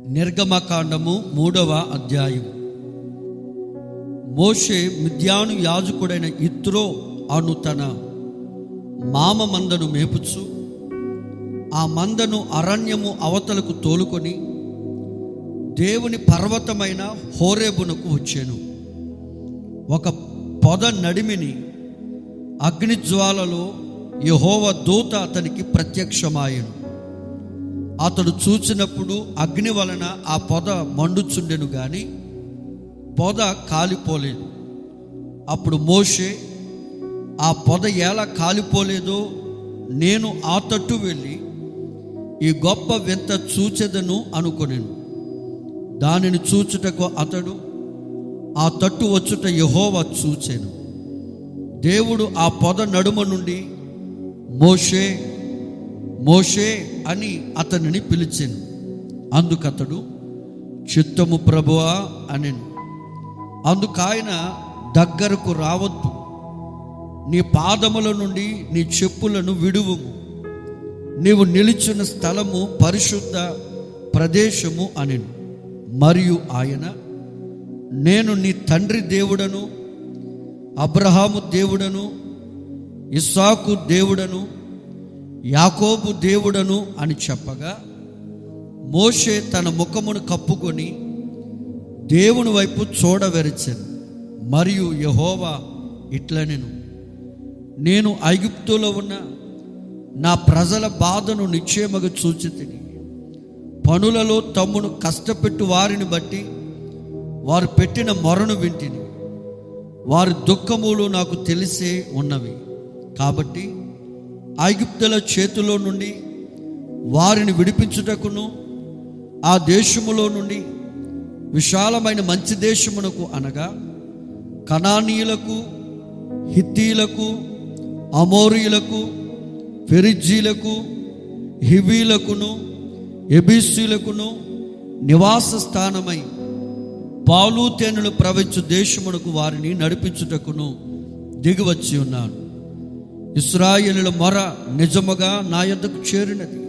నిర్గమకాండము మూడవ అధ్యాయం మోషే మిద్యాను యాజకుడైన ఇత్రో అను తన మామ మందను మేపుచు ఆ మందను అరణ్యము అవతలకు తోలుకొని దేవుని పర్వతమైన హోరేబునకు వచ్చాను. ఒక పొద నడిమిని అగ్నిజ్వాలలో యహోవ దూత అతనికి ప్రత్యక్షమాయను. అతడు చూచినప్పుడు అగ్ని వలన ఆ పొద మండుచుండెను గాని పొద కాలిపోలేదు. అప్పుడు మోషే ఆ పొద ఎలా కాలిపోలేదో నేను ఆ తట్టు వెళ్ళి ఈ గొప్ప వింత చూచెదను అనుకొనిను. దానిని చూచుటకు అతడు ఆ తట్టు వచ్చుట యహోవ చూచెను. దేవుడు ఆ పొద నడుమ నుండి మోషే మోషే అని అతనిని పిలిచాను. అందుకతడు చిత్తము ప్రభువా అనెను. అందుకాయన దగ్గరకు రావద్దు. నీ పాదముల నుండి నీ చెప్పులను విడువు నీవు నిలిచిన స్థలము పరిశుద్ధ ప్రదేశము అనెను. మరియు ఆయన నేను నీ తండ్రి దేవుడను అబ్రహాము దేవుడను ఇస్సాకు దేవుడను యాకోబు దేవుడను అని చెప్పగా మోషే తన ముఖమును కప్పుకొని దేవుని వైపు చూడవెరచెను మరియు యహోవా ఇట్లనెను. నేను ఐగుప్తులో ఉన్న నా ప్రజల బాధను నిశ్చయమగా చూచి తిని పనులలో తమ్మును కష్టపెట్టు వారిని బట్టి వారు పెట్టిన మొరను వింటిని. వారి దుఃఖములు నాకు తెలిసే ఉన్నవి. కాబట్టి ఐగుప్తుల చేతిలో నుండి వారిని విడిపించుటకును ఆ దేశములో నుండి విశాలమైన మంచి దేశమునకు అనగా కనానీయులకు హిత్తీలకు అమోరీయులకు ఫెరిజ్జీలకు హివీలకును ఎబీసీలకును నివాస స్థానమై పాలు తేనెలు ప్రవహించు దేశమునకు వారిని నడిపించుటకును దిగివచ్చి ఉన్నాను. ఇస్రాయేలుల మొర నిజముగా నా యొద్దకు చేరినది.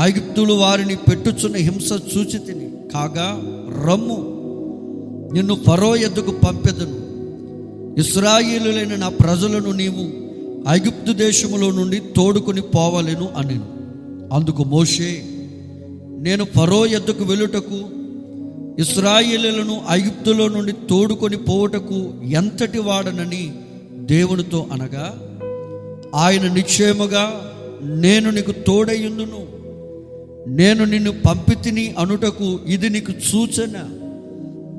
ఐగుప్తులు వారిని పెట్టుచున్న హింస చూచితిని. కాగా రమ్ము నిన్ను ఫరో ఎద్దుకు పంపెదను. ఇస్రాయిలులైన నా ప్రజలను నీవు ఐగుప్తు దేశములో నుండి తోడుకొని పోవలేను అని అందుకు మోషే నేను ఫరో ఎద్దుకు వెళ్ళుటకు ఇస్రాయిలులను ఐగుప్తులో నుండి తోడుకొని పోవుటకు ఎంతటి వాడనని దేవునితో అనగా ఆయన నిశ్చయముగా నేను నీకు తోడయ్యుందును. నేను నిన్ను పంపితిని అనుటకు ఇది నీకు సూచన.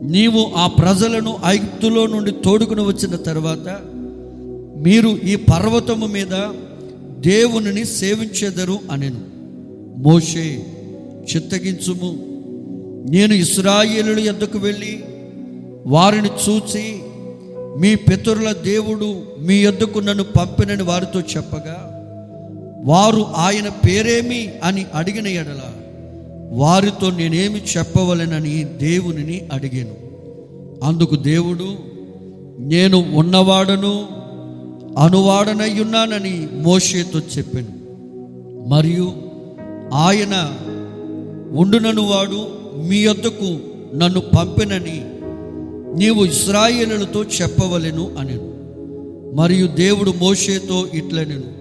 నీవు ఆ ప్రజలను ఐగుప్తులో నుండి తోడుకుని వచ్చిన తర్వాత మీరు ఈ పర్వతము మీద దేవునిని సేవించెదరు అనెను. మోషే చిత్తగించుము. నేను ఇస్రాయేలు ఎద్దకు వెళ్ళి వారిని చూచి మీ పితరుల దేవుడు మీ ఎద్దుకు నన్ను పంపినని వారితో చెప్పగా వారు ఆయన పేరేమి అని అడిగిన ఎడల వారితో నేనేమి చెప్పవలెనని దేవునిని అడిగాను. అందుకు దేవుడు నేను ఉన్నవాడను అనువాడనయ్యున్నానని మోషేతో చెప్పాను. మరియు ఆయన ఉండునను వాడు మీ యొద్దకు నన్ను పంపినని నీవు ఇస్రాయేలులతో చెప్పవలెను అని మరియు దేవుడు మోషేతో ఇట్లనెను.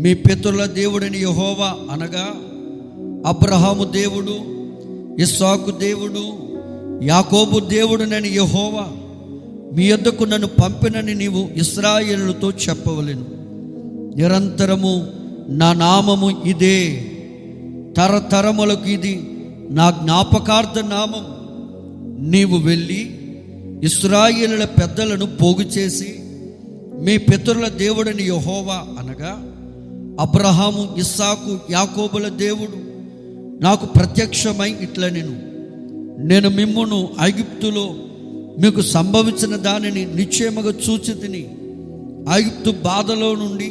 మీ పితరుల దేవుడని యహోవా అనగా అబ్రహాము దేవుడు ఇస్సాకు దేవుడు యాకోబు దేవుడునని యహోవా మీ యొద్దకు నన్ను పంపినని నీవు ఇస్రాయేలులతో చెప్పవలెను. నిరంతరము నా నామము ఇదే. తరతరములకు ఇది నా జ్ఞాపకార్థ నామం. నీవు వెళ్ళి ఇస్రాయిల పెద్దలను పోగు చేసి మీ పితరుల దేవుడని యహోవా అనగా అబ్రహాము ఇస్సాకు యాకోబుల దేవుడు నాకు ప్రత్యక్షమై ఇట్ల నేను నేను మిమ్మును ఐగుప్తులో మీకు సంభవించిన దానిని నిశ్చయముగా చూచి తిని ఐగుప్తు బాధలో నుండి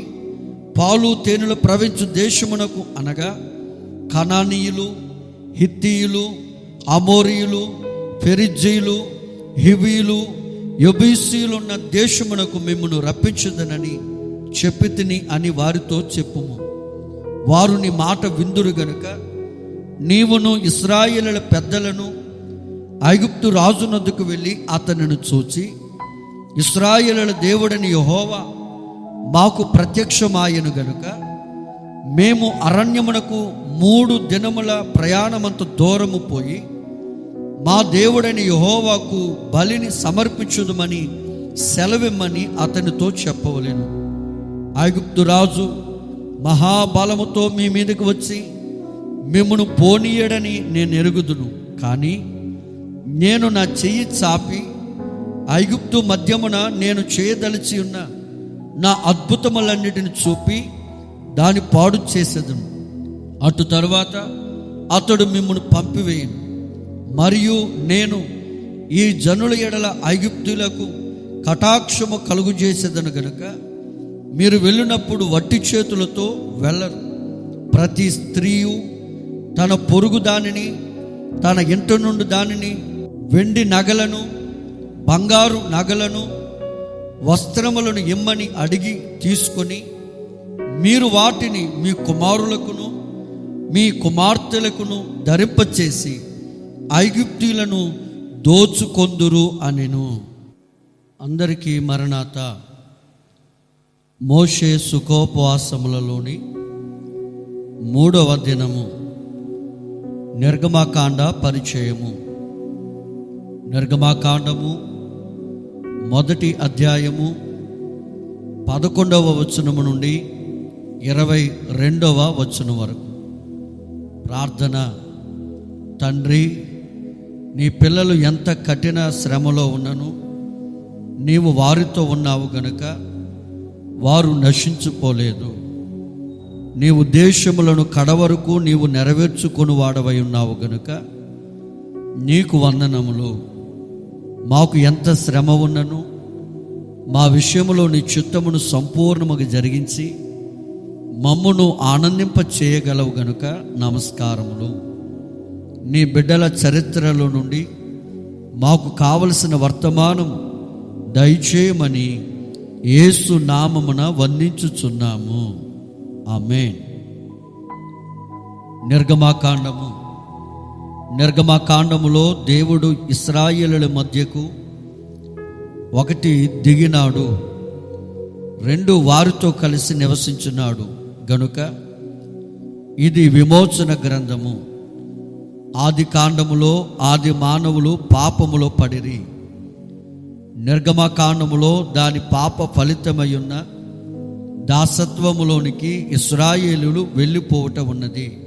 పాలు తేనెలు ప్రవించు దేశమునకు అనగా కనానీయులు హిత్తీయులు అమోరియులు ఫెరిజ్జీయులు హివీలు యొబీసీలున్న దేశమునకు మిమ్మను రప్పించదనని చెప్పి తిని అని వారితో చెప్పుము. వారు నీ మాట విందురు గనుక నీవును ఇస్రాయేలుల పెద్దలను ఐగుప్తు రాజునొద్దకు వెళ్ళి అతనిని చూచి ఇస్రాయేలుల దేవుడని యహోవా మాకు ప్రత్యక్షమాయను గనుక మేము అరణ్యమునకు మూడు దినముల ప్రయాణమంత దూరము పోయి మా దేవుడని యహోవాకు బలిని సమర్పించుదమని సెలవిమ్మని అతనితో చెప్పవలేను. ఐగుప్తు రాజు మహాబలముతో మీ మీదకి వచ్చి మిమ్మను పోనీయడని నేను ఎరుగుదును. కానీ నేను నా చెయ్యి చాపి ఐగుప్తు మధ్యమున నేను చేయదలిచి ఉన్న నా అద్భుతములన్నిటిని చూపి దాని పాడు చేసేదను. అటు తరువాత అతడు మిమ్మల్ని పంపివేయను. మరియు నేను ఈ జనుల ఎడల ఐగుప్తులకు కటాక్షము కలుగు చేసేదను గనుక మీరు వెళ్ళినప్పుడు వట్టి చేతులతో వెళ్ళరు. ప్రతి స్త్రీయు తన పొరుగు దానిని తన ఇంటి నుండి దానిని వెండి నగలను బంగారు నగలను వస్త్రములను ఇమ్మని అడిగి తీసుకొని మీరు వాటిని మీ కుమారులకును మీ కుమార్తెలకును ధరింపచేసి ఐగుప్తీలను దోచుకొందురు అనెను. అందరికీ మరణాత. మోషే సుఖోపవాసములలోని మూడవ దినము. నిర్గమాకాండ పరిచయము. నిర్గమాకాండము మొదటి అధ్యాయము పదకొండవ వచనము నుండి ఇరవై రెండవ వచనం వరకు. ప్రార్థన తండ్రి నీ పిల్లలు ఎంత కఠిన శ్రమలో ఉన్నను నీవు వారితో ఉన్నావు గనుక వారు నశించుకోలేదు నీవు దేశములను కడవరకు నీవు నెరవేర్చుకొని వాడవై ఉన్నావు గనుక నీకు వందనములు. మాకు ఎంత శ్రమ ఉన్నను మా విషయంలో నీ చిత్తమును సంపూర్ణముగా జరిగించి మమ్మును ఆనందింప చేయగలవు గనుక నమస్కారములు. నీ బిడ్డల చరిత్రలో నుండి మాకు కావలసిన వర్తమానం దయచేయమని యేసు నామమున వందించుచున్నాము. ఆమె నిర్గమాకాండము. నిర్గమాకాండములో దేవుడు ఇస్రాయేలుల మధ్యకు ఒకటి దిగినాడు. రెండు వారితో కలిసి నివసించున్నాడు. గనుక ఇది విమోచన గ్రంథము. ఆది కాండములో ఆది మానవులు పాపములో పడిరి. నిర్గమకాండములో దాని పాప ఫలితమయ్యున్న దాసత్వములోనికి ఇస్రాయేలులు వెళ్ళిపోవటం ఉన్నది.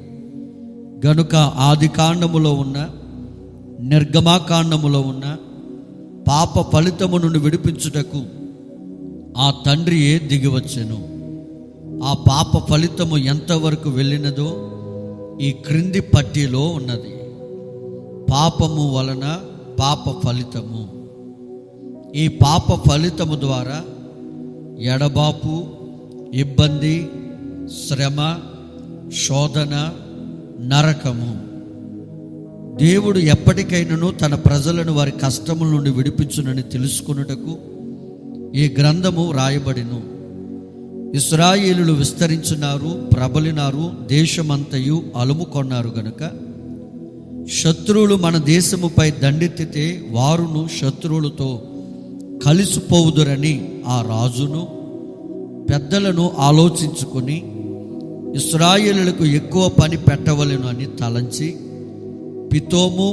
గనుక ఆది కాండములో ఉన్న నిర్గమాకాండములో ఉన్న పాప ఫలితము నుండి విడిపించుటకు ఆ తండ్రియే దిగివచ్చెను. ఆ పాప ఫలితము ఎంతవరకు వెళ్ళినదో ఈ క్రింది పట్టిలో ఉన్నది. పాపము వలన పాప ఫలితము. ఈ పాప ఫలితము ద్వారా ఎడబాపు ఇబ్బంది శ్రమ శోధన నరకము. దేవుడు ఎప్పటికైనాను తన ప్రజలను వారి కష్టముల నుండి విడిపించునని తెలుసుకొనుటకు ఈ గ్రంథము రాయబడిను. ఇస్రాయేలులు విస్తరించినారు ప్రబలినారు దేశమంతయు అలుముకొన్నారు గనుక. శత్రువులు మన దేశముపై దండెత్తితే వారును శత్రువులతో కలిసిపోవుదురని ఆ రాజును పెద్దలను ఆలోచించుకొని ఇస్రాయేలులకు ఎక్కువ పని పెట్టవలను అని తలంచి పితోము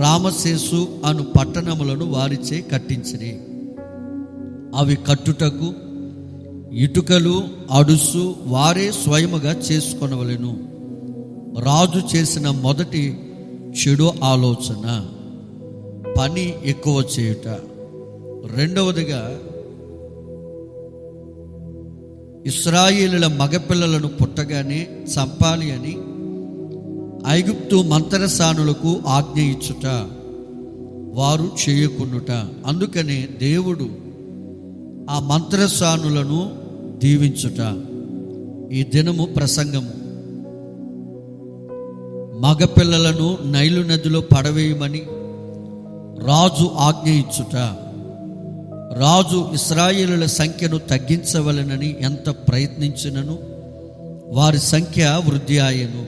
రామశేసు అను పట్టణములను వారిచే కట్టించిరి. అవి కట్టుటకు ఇటుకలు అడుసు వారే స్వయముగా చేసుకొనవలెను. రాజు చేసిన మొదటి చెడు ఆలోచన పని ఎక్కువ చేయుట. రెండవదిగా ఇస్రాయిలుల మగపిల్లలను పుట్టగానే చంపాలి అని ఐగుప్తు మంత్రసానులకు ఆజ్ఞ ఇచ్చుట వారు చేయకుండుట. అందుకనే దేవుడు ఆ మంత్రసానులను దీవించుట. ఈ దినము ప్రసంగము. మగపిల్లలను నైలు నదిలో పడవేయమని రాజు ఆజ్ఞ ఇచ్చుట. రాజు ఇస్రాయేలుల సంఖ్యను తగ్గించవలెనని ఎంత ప్రయత్నించినను? వారి సంఖ్య వృద్ధి ఆయను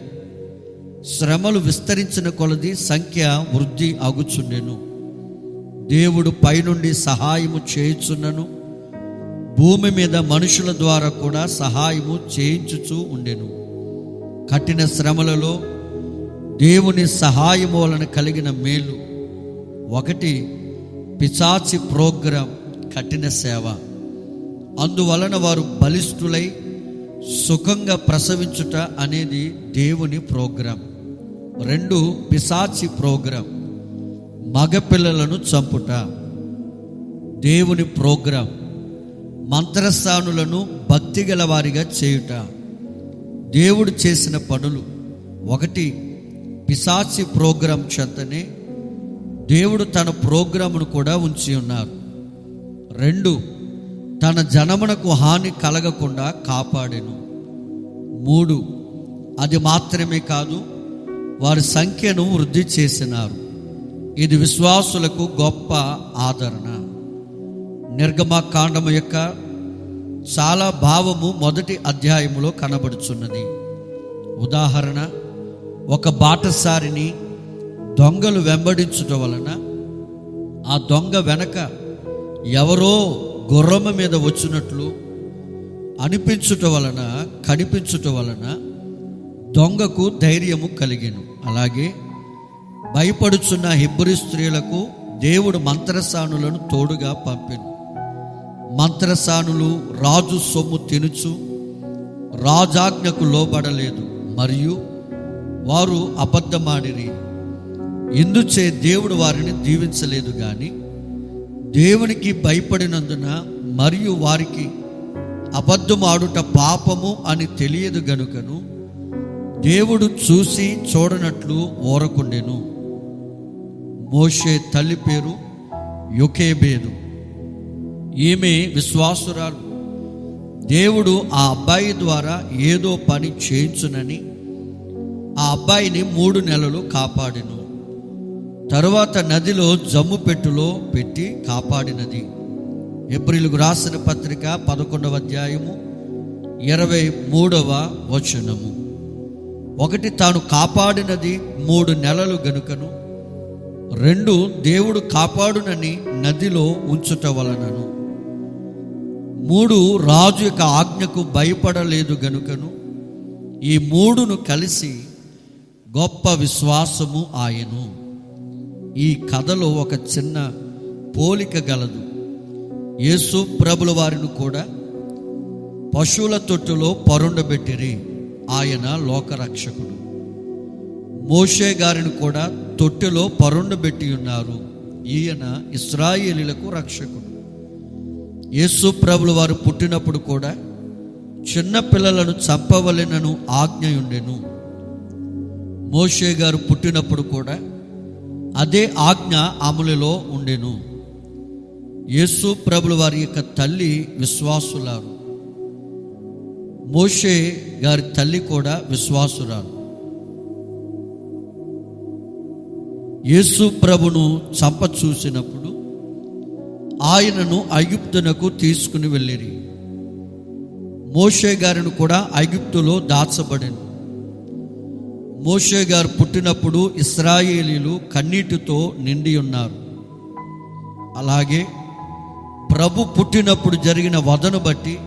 శ్రమలు విస్తరించిన కొలది సంఖ్య వృద్ధి అగుచుండెను. దేవుడు పైనుండి సహాయము చేయుచున్నను. భూమి మీద మనుషుల ద్వారా కూడా సహాయము చేయించుచూ ఉండెను. కఠిన శ్రమలలో దేవుని సహాయము వలన కలిగిన మేలు. ఒకటి పిచాచి ప్రోగ్రాం కఠిన సేవ. అందువలన వారు బలిష్ఠులై సుఖంగా ప్రసవించుట అనేది దేవుని ప్రోగ్రాం. రెండు పిశాచి ప్రోగ్రాం మగపిల్లలను చంపుట. దేవుని ప్రోగ్రాం. మంత్రస్థానులను భక్తి వారిగా చేయుట. దేవుడు చేసిన పనులు. ఒకటి పిశాచి ప్రోగ్రాం చెంతనే దేవుడు తన ప్రోగ్రామును కూడా ఉంచి ఉన్నారు. రెండు తన జనమునకు హాని కలగకుండా కాపాడెను. మూడు అది మాత్రమే కాదు వారి సంఖ్యను వృద్ధి చేసినారు. ఇది విశ్వాసులకు గొప్ప ఆదరణ. నిర్గమకాండము యొక్క చాలా భావము మొదటి అధ్యాయములో కనబడుచున్నది. ఉదాహరణ ఒక బాటసారిని దొంగలు వెంబడించుట వలన ఆ దొంగ వెనక ఎవరో గుర్రము మీద వచ్చినట్లు అనిపించుట వలన కనిపించుట వలన దొంగకు ధైర్యము కలిగెను. అలాగే భయపడుచున్న హిబ్రి స్త్రీలకు దేవుడు మంత్రసానులను తోడుగా పంపెను. మంత్రసానులు రాజు సొమ్ము తినుచు రాజాజ్ఞకు లోబడలేదు. మరియు వారు అబద్ధమాడిరి. ఇందుచే దేవుడు వారిని దీవించలేదు కానీ దేవునికి భయపడినందున మరియు వారికి అబద్ధమాడుట పాపము అని తెలియదు గనుకను దేవుడు చూసి చూడనట్లు ఓరకుండెను. మోషే తల్లి పేరు యొకేబేదు. ఈమె విశ్వాసురాలు. దేవుడు ఆ అబ్బాయి ద్వారా ఏదో పని చేయించునని ఆ అబ్బాయిని మూడు నెలలు కాపాడిను. తరువాత నదిలో జమ్ము పెట్టులో పెట్టి కాపాడినది. ఏప్రిల్కు రాసిన పత్రిక పదకొండవ అధ్యాయము ఇరవై మూడవ వచనము. ఒకటి తాను కాపాడినది మూడు నెలలు గనుకను రెండు దేవుడు కాపాడునని నదిలో ఉంచుట వలనను. మూడు రాజు యొక్క ఆజ్ఞకు భయపడలేదు గనుకను ఈ మూడును కలిసి గొప్ప విశ్వాసము ఆయను. ఈ కథలో ఒక చిన్న పోలిక గలదు. యేసు ప్రభుల వారిని కూడా పశువుల తొట్టులో పరుండబెట్టిరి ఆయన లోకరక్షకుడు. మోషే గారిని కూడా తొట్టెలో పరుండబెట్టి ఉన్నారు ఈయన ఇస్రాయేలీలకు రక్షకుడు. యేసు ప్రభుల వారు పుట్టినప్పుడు కూడా చిన్న పిల్లలను చంపవలెనను ఆజ్ఞ ఉండెను మోషే గారు పుట్టినప్పుడు కూడా అదే ఆజ్ఞ అమలులో ఉండెను. యేసు ప్రభుల వారి యొక్క తల్లి విశ్వాసులారు. మోషే గారి తల్లి కూడా విశ్వాసురాలు. యేసు ప్రభును చంప చూసినప్పుడు ఆయనను ఐగుప్తునకు తీసుకుని వెళ్ళిరి. మోషే గారిని కూడా ఐగుప్తులో దాచబడింది మోషే గారు పుట్టినప్పుడు ఇస్రాయేలీలు కన్నీటితో నిండి ఉన్నారు అలాగే ప్రభు పుట్టినప్పుడు జరిగిన వదను బట్టి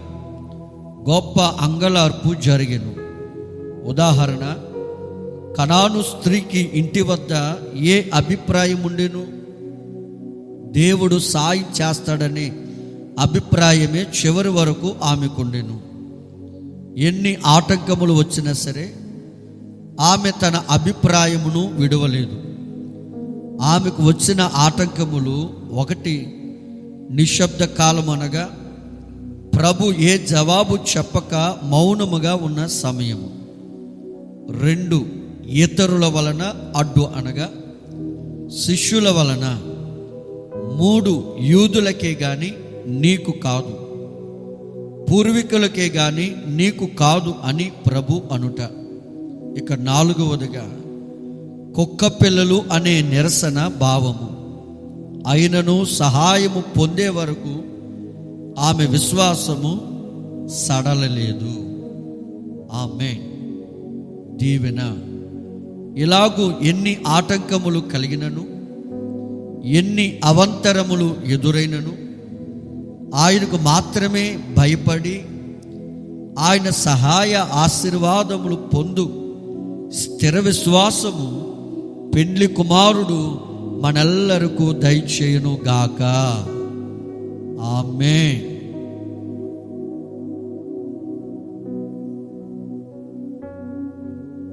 గొప్ప అంగలార్పు జరిగెను. ఉదాహరణ కనాను స్త్రీకి ఇంటి వద్ద ఏ అభిప్రాయం ఉండెను? దేవుడు సాయం చేస్తాడనే అభిప్రాయమే చివరి వరకు ఆమెకుండెను. ఎన్ని ఆటంకములు వచ్చినా సరే ఆమె తన అభిప్రాయమును విడవలేదు. ఆమెకు వచ్చిన ఆటంకములు ఒకటి నిశ్శబ్ద కాలం అనగా ప్రభు ఏ జవాబు చెప్పక మౌనముగా ఉన్న సమయము. రెండు ఇతరుల వలన అడ్డు అనగా శిష్యుల వలన మూడు యూదులకే కానీ నీకు కాదు. పూర్వీకులకే కానీ నీకు కాదు అని ప్రభు అనుట. ఇక నాలుగవదిగా కుక్క పిల్లలు అనే నిరసన భావము. అయినను సహాయము పొందే వరకు ఆమె విశ్వాసము సడలలేదు. ఆమె దీవెన. ఇలాగూ ఎన్ని ఆటంకములు కలిగినను ఎన్ని అవంతరములు ఎదురైనను ఆయనకు మాత్రమే భయపడి ఆయన సహాయ ఆశీర్వాదములు పొందు స్థిర విశ్వాసము పెండ్లి కుమారుడు మనల్లరకు దయచేయును గాక ఆమె